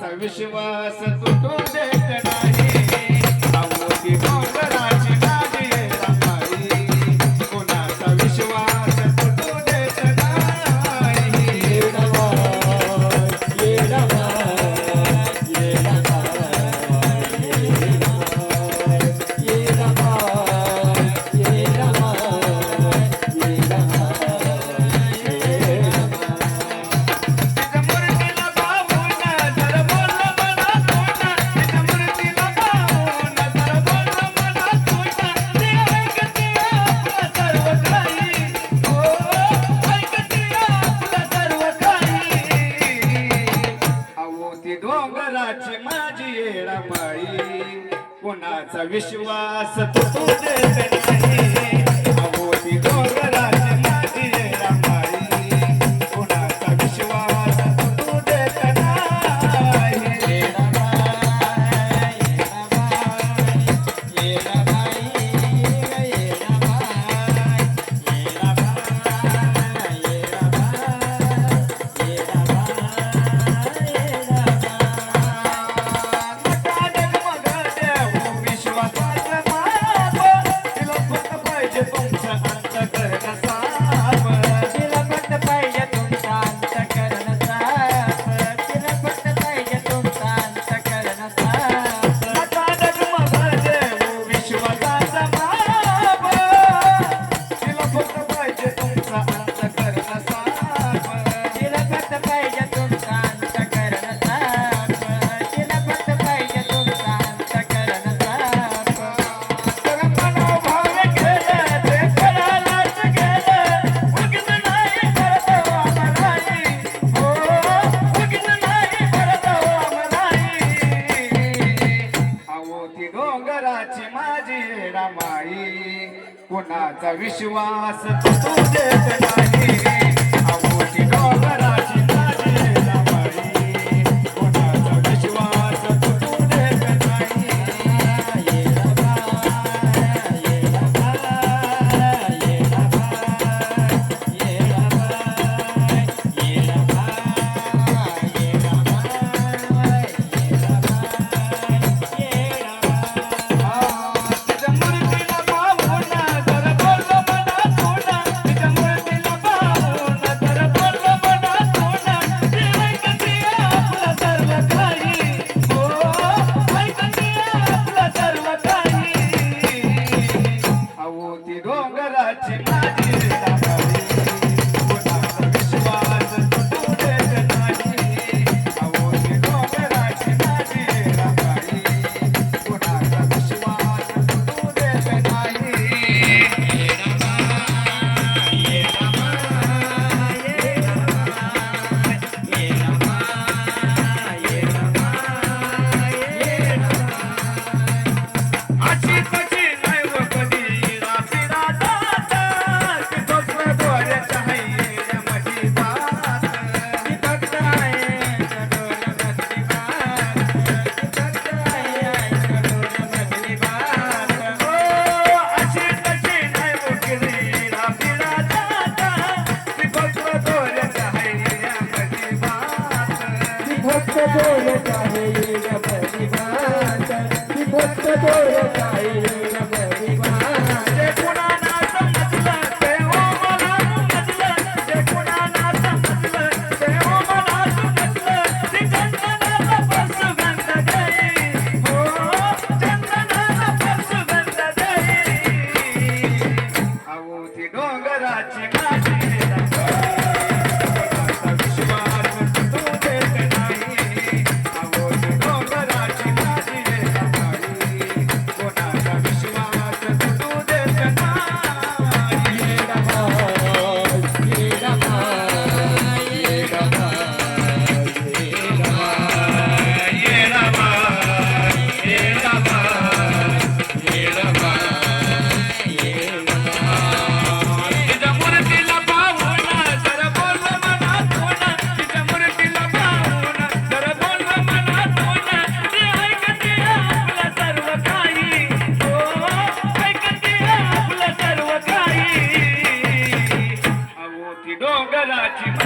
चा विश्वास तुटू देत नाही. विश्वास तू देते. ಅಂತ ಕರ माझी रामाई कुणाचा विश्वास तू देत नाही. করো डोंगराची